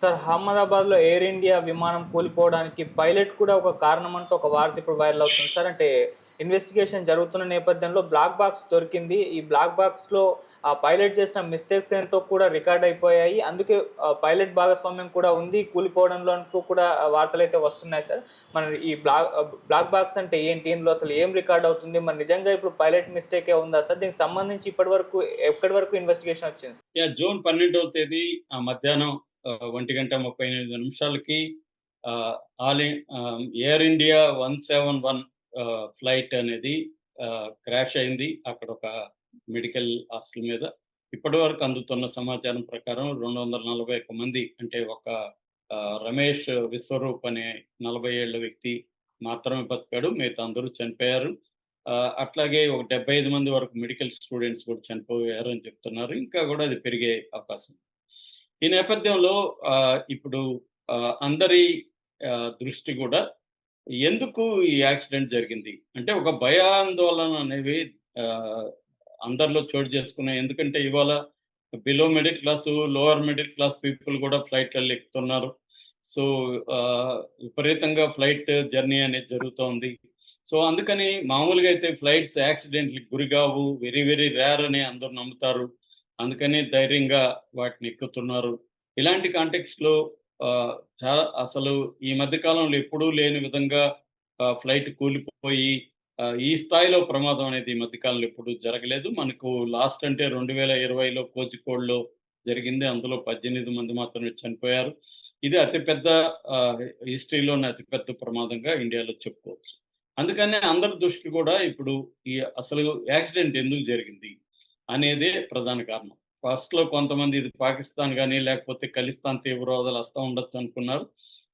Sir అహ్మదాబాద్లో air India విమానం కూలిపోవడానికి pilot కూడా ఒక కారణం అంటూ ఒక వార్త ఇప్పుడు వైరల్ అవుతుంది సార్. అంటే ఇన్వెస్టిగేషన్ జరుగుతున్న నేపథ్యంలో బ్లాక్ బాక్స్ దొరికింది. ఈ బ్లాక్ బాక్స్లో ఆ పైలట్ చేసిన మిస్టేక్స్ ఏంటో కూడా రికార్డ్ అయిపోయాయి. అందుకే పైలట్ భాగస్వామ్యం కూడా ఉంది. కూలిపోవడంలో అంటూ కూడా వార్తలు అయితే వస్తున్నాయి సార్. మన ఈ బ్లాక్ బ్లాక్ బాక్స్ అంటే ఏంటి? ఇందులో అసలు ఏం రికార్డ్ అవుతుంది? మరి నిజంగా ఇప్పుడు పైలట్ మిస్టేకే ఉందా సార్? దీనికి సంబంధించి ఇప్పటి వరకు ఎక్కడి వరకు ఇన్వెస్టిగేషన్ వచ్చింది జూన్ పన్నెండవ తేదీ ఆ మధ్యాహ్నం ఒంటి గంట ముప్పై ఎనిమిది నిమిషాలకి ఆ, all uh, Air India one seven one flight అనేది ఆ, క్రాష్ అయింది. అక్కడ ఒక మెడికల్ హాస్టల్ మీద. ఇప్పటి వరకు అందుతున్న సమాచారం ప్రకారం రెండు వందల నలభై ఒక్క మంది అంటే ఒక రమేష్ విశ్వరూప్ అనే నలభై ఏళ్ళ వ్యక్తి మాత్రమే బతికాడు. మిగతా అందరూ చనిపోయారు. ఆ, అట్లాగే ఒక డెబ్బై ఐదు మంది వరకు మెడికల్ స్టూడెంట్స్ కూడా చనిపోయారు అని చెప్తున్నారు. ఇంకా కూడా అది పెరిగే అవకాశం. ఉంది. ఈ నేపథ్యంలో ఇప్పుడు ఆ, అందరి ఆ, దృష్టి కూడా ఎందుకు ఈ యాక్సిడెంట్ జరిగింది? అంటే ఒక భయాందోళన అనేవి అందరిలో చోటు చేసుకున్నాయి. ఎందుకంటే ఇవాళ below middle class lower middle class people కూడా ఫ్లైట్లలో ఎక్కుతున్నారు. సో విపరీతంగా ఫ్లైట్ జర్నీ అనేది జరుగుతోంది. సో అందుకని మామూలుగా అయితే ఫ్లైట్స్ యాక్సిడెంట్లకు గురికావు వెరీ వెరీ రేర్ అని అందరూ నమ్ముతారు. అందుకని ధైర్యంగా వాటిని ఎక్కుతున్నారు. ఇలాంటి కాంటెక్స్ట్లో చాలా అసలు ఈ మధ్య కాలంలో ఎప్పుడూ లేని విధంగా ఫ్లైట్ కూలిపోయి ఈ స్థాయిలో ప్రమాదం అనేది ఈ మధ్య కాలంలో ఎప్పుడు జరగలేదు. మనకు లాస్ట్ అంటే రెండు వేల ఇరవైలో కోజికోడ్లో జరిగింది. అందులో పద్దెనిమిది మంది మాత్రమే చనిపోయారు. ఇది అతిపెద్ద హిస్టరీలోని హిస్టరీలోనే అతిపెద్ద ప్రమాదంగా ఇండియాలో చెప్పుకోవచ్చు. అందుకనే అందరి దృష్టి కూడా ఇప్పుడు ఈ అసలు యాక్సిడెంట్ ఎందుకు జరిగింది? అనేదే ప్రధాన కారణం. ఫస్ట్లో కొంతమంది ఇది పాకిస్తాన్ కానీ లేకపోతే ఖలిస్తాన్ తీవ్రవాదాలు వస్తూ ఉండొచ్చు అనుకున్నారు.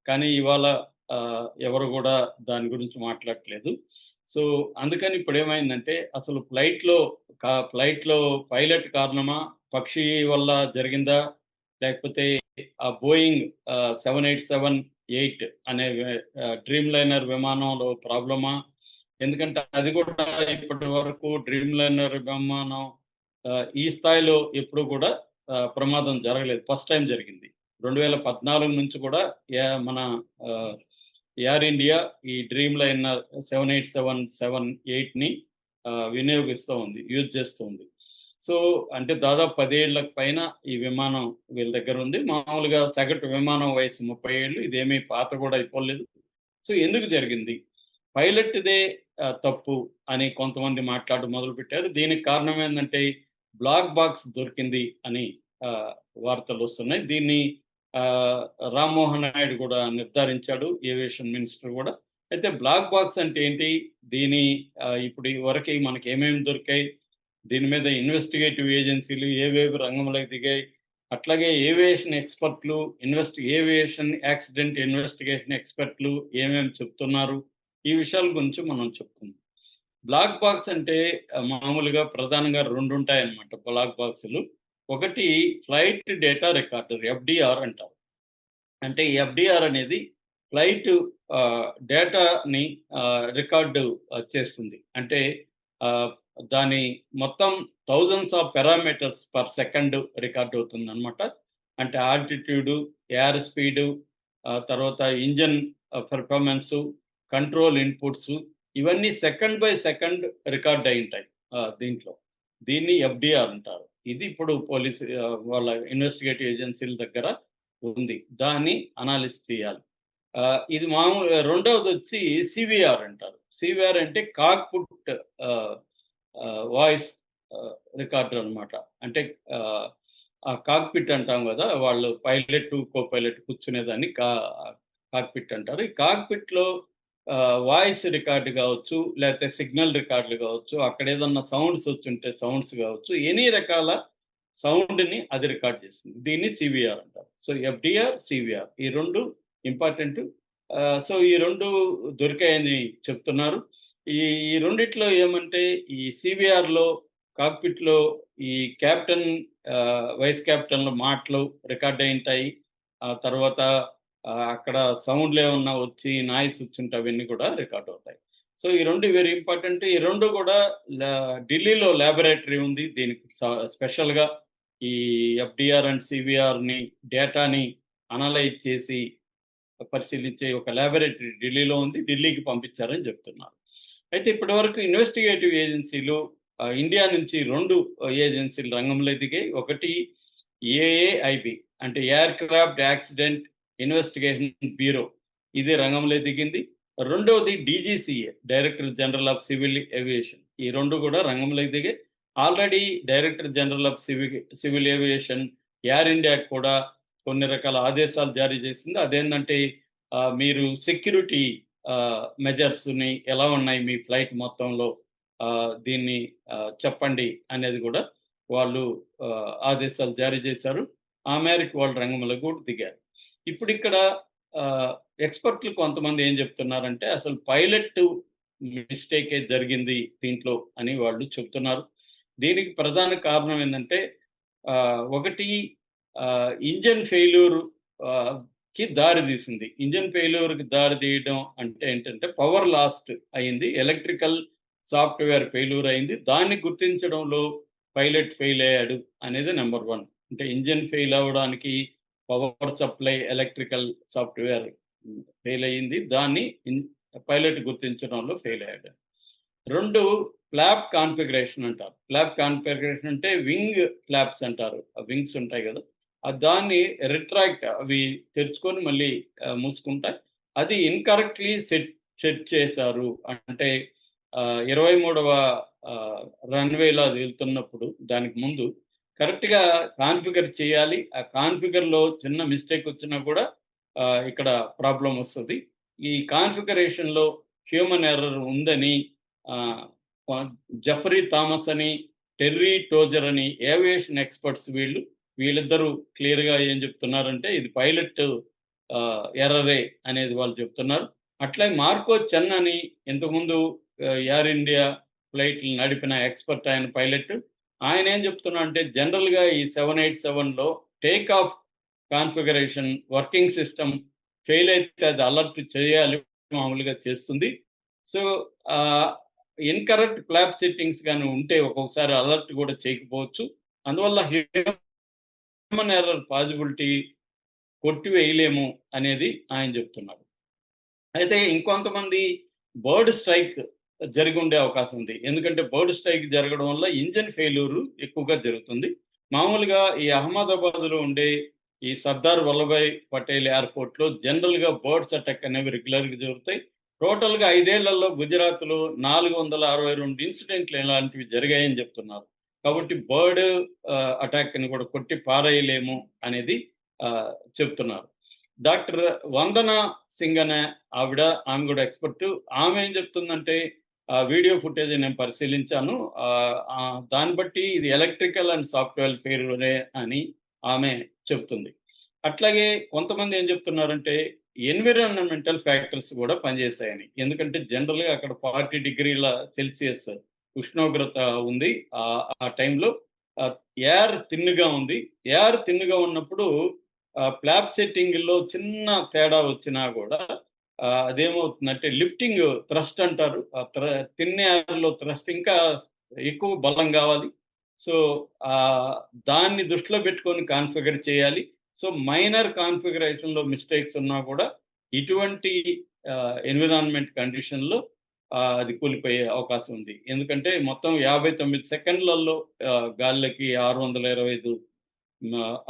కానీ ఇవాళ ఎవరు కూడా దాని గురించి మాట్లాడట్లేదు. సో అందుకని ఇప్పుడు ఏమైందంటే అసలు ఫ్లైట్లో ఫ్లైట్లో పైలట్ కారణమా పక్షి వల్ల జరిగిందా లేకపోతే ఆ Boeing seven eight seven eight అనే డ్రీమ్ లైనర్ విమానంలో ప్రాబ్లమా? ఎందుకంటే అది కూడా ఇప్పటి వరకు డ్రీమ్ లైనర్ విమానం ఈ స్థాయిలో ఎప్పుడు కూడా ప్రమాదం జరగలేదు. ఫస్ట్ టైం జరిగింది. రెండు వేల పద్నాలుగు నుంచి కూడా మన ఎయిర్ ఇండియా ఈ Dreamliner seven eight seven seven ఎయిట్ని వినియోగిస్తూ ఉంది యూజ్ చేస్తూ ఉంది. సో అంటే దాదాపు పదేళ్ళకు పైన ఈ విమానం వీళ్ళ దగ్గర ఉంది. మామూలుగా సగటు విమానం వయసు ముప్పై ఏళ్ళు ఇదేమీ పాత కూడా అయిపోలేదు. సో ఎందుకు జరిగింది? పైలట్దే తప్పు అని కొంతమంది మాట్లాడడం మొదలు పెట్టారు దీనికి కారణం ఏంటంటే బ్లాక్ బాక్స్ దొరికింది అని వార్తలు వస్తున్నాయి. దీన్ని ఆ, రామ్మోహన్ నాయుడు కూడా నిర్ధారించాడు ఏవియేషన్ మినిస్టర్ కూడా. అయితే బ్లాక్ బాక్స్ అంటే ఏంటి? దీని ఇప్పుడు వరకు మనకి ఏమేమి దొరికాయి? దీని మీద ఇన్వెస్టిగేటివ్ ఏజెన్సీలు ఏవేవి రంగంలోకి దిగాయి? అట్లాగే ఏవియేషన్ ఎక్స్పర్ట్లు ఇన్వెస్ట్ ఏవియేషన్ యాక్సిడెంట్ ఇన్వెస్టిగేషన్ ఎక్స్పర్ట్లు ఏమేమి చెప్తున్నారు? ఈ విషయాల గురించి మనం చెప్తున్నాం బ్లాక్ బాక్స్ అంటే మామూలుగా ప్రధానంగా రెండు ఉంటాయన్నమాట బ్లాక్ బాక్సులు. ఒకటి ఫ్లైట్ డేటా రికార్డర్ ఎఫ్డిఆర్ అంటారు. అంటే ఎఫ్డిఆర్ అనేది ఫ్లైట్ డేటాని రికార్డు చేస్తుంది. అంటే దాని మొత్తం thousands of parameters per second record అవుతుంది అనమాట అంటే ఆల్టిట్యూడ్ ఎయిర్ స్పీడు తర్వాత ఇంజన్ పెర్ఫార్మెన్స్ కంట్రోల్ ఇన్పుట్స్ ఇవన్నీ సెకండ్ బై సెకండ్ రికార్డ్ అయి ఉంటాయి దీంట్లో. దీన్ని ఎఫ్డిఆర్ అంటారు. ఇది ఇప్పుడు పోలీస్ వాళ్ళ ఇన్వెస్టిగేటివ్ ఏజెన్సీల దగ్గర ఉంది. దాన్ని అనాలిస్ చేయాలి. ఆ, ఇది మామూలు రెండవది వచ్చి సివిఆర్ అంటారు. సివిఆర్ అంటే కాక్పుట్ వాయిస్ రికార్డర్ అన్నమాట. అంటే ఆ, కాక్పిట్ అంటాం కదా వాళ్ళు పైలట్ కో పైలట్ కూర్చునేదాన్ని కా కాక్పిట్ అంటారు. ఈ కాక్పిట్లో వాయిస్ రికార్డు కావచ్చు లేకపోతే సిగ్నల్ రికార్డులు కావచ్చు అక్కడ ఏదన్నా సౌండ్స్ వచ్చుంటే సౌండ్స్ కావచ్చు ఎనీ రకాల సౌండ్ని అది రికార్డ్ చేస్తుంది. దీన్ని సివిఆర్ అంటారు. సో ఎఫ్డిఆర్ సివిఆర్ ఈ రెండు ఇంపార్టెంట్. సో ఈ రెండు దొరికాయని చెప్తున్నారు. ఈ ఈ రెండిట్లో ఏమంటే ఈ సివిఆర్లో ఈ కెప్టెన్ వైస్ క్యాప్టెన్ల మాటలు రికార్డ్ అయి ఉంటాయి. ఆ తర్వాత అక్కడ సౌండ్లు ఏమన్నా వచ్చి నాయిస్ వచ్చింటే అవన్నీ కూడా రికార్డ్ అవుతాయి. సో ఈ రెండు వెరీ ఇంపార్టెంట్. ఈ రెండు కూడా ఢిల్లీలో ల్యాబొరేటరీ ఉంది. దీనికి స్పెషల్గా ఈ ఎఫ్డిఆర్ అండ్ సివిఆర్ని డేటాని అనలైజ్ చేసి పరిశీలించే ఒక ల్యాబొరేటరీ ఢిల్లీలో ఉంది. ఢిల్లీకి పంపించారని చెప్తున్నారు. అయితే ఇప్పటి వరకు ఇన్వెస్టిగేటివ్ ఏజెన్సీలు ఇండియా నుంచి రెండు ఏజెన్సీలు రంగంలో దిగాయి ఒకటి ఏఏఐబి అంటే aircraft accident investigation bureau ఇది రంగంలో దిగింది. రెండవది DGCA director general of civil aviation ఈ రెండు కూడా రంగంలో దిగే. Already director general of civil civil aviation Air India కూడా కొన్ని రకాల ఆదేశాలు జారీ చేసింది. అదేంటంటే మీరు సెక్యూరిటీ మెజర్స్ని ఎలా ఉన్నాయి మీ ఫ్లైట్ మొత్తంలో? దీన్ని చెప్పండి అనేది కూడా వాళ్ళు ఆదేశాలు జారీ చేశారు. ఆ మేరకు వాళ్ళు రంగంలో కూడా దిగారు. ఇప్పుడు ఇక్కడ ఎక్స్పర్ట్లు కొంతమంది ఏం చెప్తున్నారంటే అసలు పైలట్ మిస్టేక్ జరిగింది దీంట్లో అని వాళ్ళు చెప్తున్నారు దీనికి ప్రధాన కారణం ఏంటంటే ఒకటి ఇంజన్ ఫెయిల్యూర్కి దారి తీసింది. ఇంజన్ ఫెయిల్యూర్కి దారి తీయడం అంటే ఏంటంటే పవర్ లాస్ట్ అయింది ఎలక్ట్రికల్ సాఫ్ట్వేర్ ఫెయిల్యూర్ అయింది. దాన్ని గుర్తించడంలో పైలట్ ఫెయిల్ అయ్యాడు అనేది నెంబర్ వన్. అంటే ఇంజన్ ఫెయిల్ అవ్వడానికి power supply electrical software fail అయ్యింది. దాన్ని పైలట్ గుర్తించడంలో ఫెయిల్ అయ్యాడు. రెండు ఫ్లాప్ కాన్ఫిగరేషన్ అంటారు. ఫ్లాప్ కాన్ఫిగరేషన్ అంటే వింగ్ ఫ్లాప్స్ అంటారు. వింగ్స్ ఉంటాయి కదా. ఆ దాన్ని రిట్రాక్ట్ అవి తెరుచుకొని మళ్ళీ మూసుకుంటాయి అది ఇన్కరెక్ట్లీ సెట్ సెట్ చేశారు. అంటే ఇరవై మూడవ రన్వేలో అది వెళ్తున్నప్పుడు దానికి ముందు కరెక్ట్గా కాన్ఫిగర్ చేయాలి. ఆ కాన్ఫిగర్లో చిన్న మిస్టేక్ వచ్చినా కూడా ఇక్కడ ప్రాబ్లం వస్తుంది. ఈ కాన్ఫిగరేషన్లో హ్యూమన్ ఎర్రర్ ఉందని జఫరీ థామస్ అని టెర్రీ టోజర్ అని ఏవియేషన్ ఎక్స్పర్ట్స్ వీళ్ళు వీళ్ళిద్దరూ క్లియర్గా ఏం చెప్తున్నారంటే ఇది పైలట్ ఎర్రరే అనేది వాళ్ళు చెప్తున్నారు. అట్లే మార్కో చెన్ అని ఇంతకుముందు ఎయిర్ ఇండియా ఫ్లైట్లు నడిపిన ఎక్స్పర్ట్ ఆయన పైలట్ ఆయన ఏం చెప్తున్నా అంటే జనరల్గా ఈ సెవెన్ ఎయిట్ సెవెన్లో take off configuration working system fail అయితే అది అలర్ట్ చేయాలి మామూలుగా చేస్తుంది. సో ఇన్కరెక్ట్ ఫ్లాప్ సెట్టింగ్స్ కానీ ఉంటే ఒక్కొక్కసారి అలర్ట్ కూడా చేయకపోవచ్చు. అందువల్ల హ్యూమన్ ఎర్రర్ పాజిబిలిటీ కొట్టివేయలేము అనేది ఆయన చెప్తున్నారు. అయితే ఇంకొంతమంది బర్డ్ స్ట్రైక్ జరిగి ఉండే అవకాశం ఉంది. ఎందుకంటే బర్డ్ స్ట్రైక్ జరగడం వల్ల ఇంజన్ ఫెయిల్యూరు ఎక్కువగా జరుగుతుంది. మామూలుగా ఈ అహ్మదాబాద్లో ఉండే ఈ సర్దార్ వల్లభాయ్ పటేల్ ఎయిర్పోర్ట్లో జనరల్గా బర్డ్స్ అటాక్ అనేవి రెగ్యులర్గా జరుగుతాయి. టోటల్గా ఐదేళ్ళలో గుజరాత్లో నాలుగు వందల అరవై రెండు ఇన్సిడెంట్లు ఇలాంటివి జరిగాయని చెప్తున్నారు. కాబట్టి బర్డ్ అటాక్ని కూడా కొట్టి పారేయలేము అనేది చెప్తున్నారు. డాక్టర్ వందన సింగ్ అనే ఆవిడ ఆమె కూడా ఎక్స్పర్ట్. ఆమె ఏం చెప్తుందంటే ఆ వీడియో ఫుటేజ్ నేను పరిశీలించాను. దాన్ని బట్టి ఇది ఎలక్ట్రికల్ అండ్ సాఫ్ట్వేర్ ఫెయిల్యూరే అని ఆమె చెప్తుంది అట్లాగే కొంతమంది ఏం చెప్తున్నారంటే ఎన్విరాన్మెంటల్ ఫ్యాక్టర్స్ కూడా పనిచేశాయని ఎందుకంటే జనరల్గా అక్కడ ఫార్టీ డిగ్రీల సెల్సియస్ ఉష్ణోగ్రత ఉంది. ఆ ఆ టైంలో ఎయిర్ తిన్నుగా ఉంది. ఎయిర్ తిన్నుగా ఉన్నప్పుడు ఫ్లాప్ సెట్టింగ్లో చిన్న తేడా వచ్చినా కూడా అదేమవుతుందంటే లిఫ్టింగ్ థ్రస్ట్ అంటారు. ఆ థ్ర తిన్నేలో థ్రస్ట్ ఇంకా ఎక్కువ బలం కావాలి. సో దాన్ని దృష్టిలో పెట్టుకొని కాన్ఫిగర్ చేయాలి. సో మైనర్ కాన్ఫిగరేషన్లో మిస్టేక్స్ ఉన్నా కూడా ఇటువంటి ఎన్విరాన్మెంట్ కండిషన్లో అది కూలిపోయే అవకాశం ఉంది. ఎందుకంటే మొత్తం యాభై తొమ్మిది సెకండ్లలో గాలికి ఆరు వందల ఇరవై ఐదు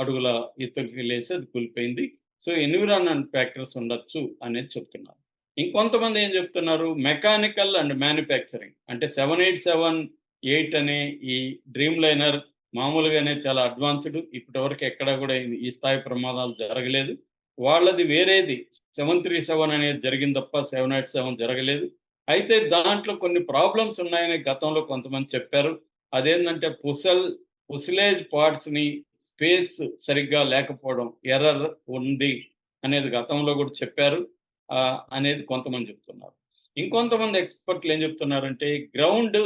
అడుగుల ఎత్తుకి లేసి అది కూలిపోయింది. సో ఎన్విరాన్మెంట్ ఫ్యాక్టర్స్ ఉండొచ్చు అనేది చెప్తున్నారు. ఇంకొంతమంది ఏం చెప్తున్నారు? Mechanical and manufacturing. అంటే సెవెన్ ఎయిట్ సెవెన్ ఎయిట్ అనే ఈ డ్రీమ్ లైనర్ మామూలుగానే చాలా అడ్వాన్స్డ్. ఇప్పటివరకు ఎక్కడ కూడా ఈ స్థాయి ప్రమాదాలు జరగలేదు. వాళ్ళది వేరేది. సెవెన్ త్రీ సెవెన్ అనేది జరిగింది తప్ప సెవెన్ ఎయిట్ సెవెన్ జరగలేదు. అయితే దాంట్లో కొన్ని ప్రాబ్లమ్స్ ఉన్నాయని గతంలో కొంతమంది చెప్పారు. అదేంటంటే పుసల్ పుసిలేజ్ పార్ట్స్ని స్పేస్ సరిగ్గా లేకపోవడం ఎర్రర్ ఉంది అనేది గతంలో కూడా చెప్పారు. అనేది కొంతమంది చెప్తున్నారు. ఇంకొంతమంది ఎక్స్పర్ట్లు ఏం చెప్తున్నారంటే గ్రౌండ్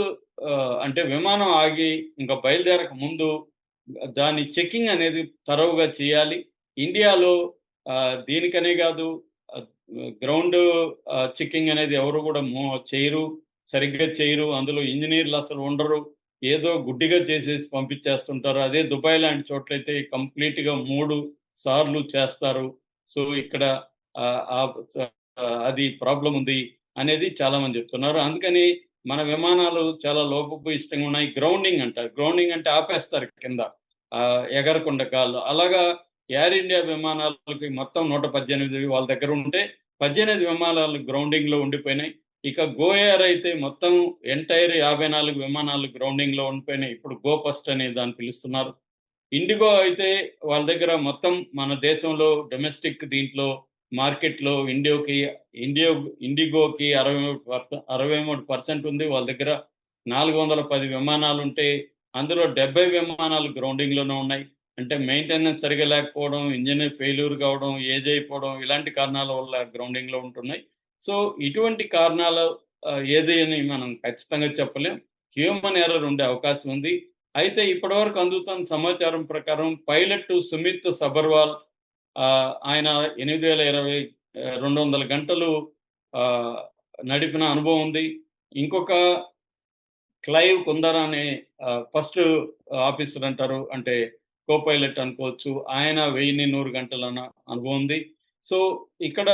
అంటే విమానం ఆగి ఇంకా బయలుదేరక ముందు దాని చెకింగ్ అనేది తరవుగా చేయాలి. ఇండియాలో దీనికనే కాదు గ్రౌండ్ చెకింగ్ అనేది ఎవరు కూడా చేయరు సరిగ్గా చేయరు. అందులో ఇంజనీర్లు అసలు ఉండరు. ఏదో గుడ్డిగా చేసేసి పంపించేస్తుంటారు. అదే దుబాయ్ లాంటి చోట్లయితే కంప్లీట్గా మూడు సార్లు చేస్తారు. సో ఇక్కడ అది ప్రాబ్లం ఉంది అనేది చాలా మంది చెప్తున్నారు. అందుకని మన విమానాలు చాలా లోపపు ఇష్టంగా ఉన్నాయి. గ్రౌండింగ్ అంటారు గ్రౌండింగ్ అంటే ఆపేస్తారు కింద. ఆ, ఎగరకుండా గాల్లో అలాగా ఎయిర్ ఇండియా విమానాలకి మొత్తం నూట పద్దెనిమిది వాళ్ళ దగ్గర ఉంటే పద్దెనిమిది విమానాలు గ్రౌండింగ్లో ఉండిపోయినాయి. ఇక గో ఎయిర్ అయితే మొత్తం ఎంటైర్ యాభై నాలుగు విమానాలు గ్రౌండింగ్లో ఉండిపోయినాయి. ఇప్పుడు గో ఫస్ట్ అనే దాన్ని పిలుస్తున్నారు. ఇండిగో అయితే వాళ్ళ దగ్గర మొత్తం మన దేశంలో డొమెస్టిక్ దీంట్లో మార్కెట్లో ఇండియోకి ఇండియో ఇండిగోకి అరవై మూడు అరవై మూడు పర్సెంట్ ఉంది. వాళ్ళ దగ్గర నాలుగు వందల పది విమానాలు ఉంటే అందులో డెబ్బై విమానాలు గ్రౌండింగ్లోనే ఉన్నాయి. అంటే మెయింటెనెన్స్ సరిగా లేకపోవడం ఇంజిన్ ఫెయిల్యూర్ కావడం ఏజ్ అయిపోవడం ఇలాంటి కారణాల వల్ల గ్రౌండింగ్లో ఉంటున్నాయి. సో ఇటువంటి కారణాలు ఏది అని మనం ఖచ్చితంగా చెప్పలేం. హ్యూమన్ ఎర్రర్ ఉండే అవకాశం ఉంది. అయితే ఇప్పటివరకు అందుతున్న సమాచారం ప్రకారం పైలట్ సుమిత్ సబర్వాల్ ఆయన ఎనిమిది వేల ఇరవై రెండు వందల గంటలు నడిపిన అనుభవం ఉంది. ఇంకొక క్లైవ్ కుందర్ అనే ఫస్ట్ ఆఫీసర్ అంటారు. అంటే కో పైలట్ అనుకోవచ్చు. ఆయన వెయ్యి నూరు గంటల అనుభవం ఉంది. సో ఇక్కడ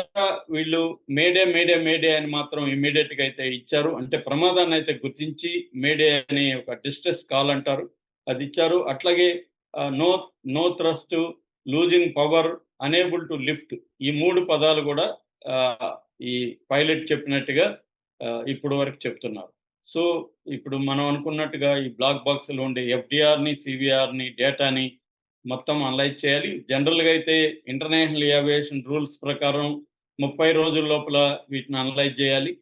వీళ్ళు మేడే మేడే మేడే అని మాత్రం ఇమీడియట్గా అయితే ఇచ్చారు. అంటే ప్రమాదాన్ని అయితే గుర్తించి మేడే అని ఒక డిస్ట్రెస్ కాల్ అంటారు. అది ఇచ్చారు. అట్లాగే no no thrust losing power unable to lift ఈ మూడు పదాలు కూడా ఈ పైలట్ చెప్పినట్టుగా ఇప్పుడు వరకు చెప్తున్నారు. సో ఇప్పుడు మనం అనుకున్నట్టుగా ఈ బ్లాక్ బాక్స్లో ఉండే ఎఫ్డిఆర్ని ని సివిఆర్ని డేటాని మొత్తం అనలైజ్ చేయాలి. జనరల్గా అయితే ఇంటర్నేషనల్ ఏవియేషన్ రూల్స్ ప్రకారం ముప్పై రోజుల లోపల వీటిని అనలైజ్ చేయాలి.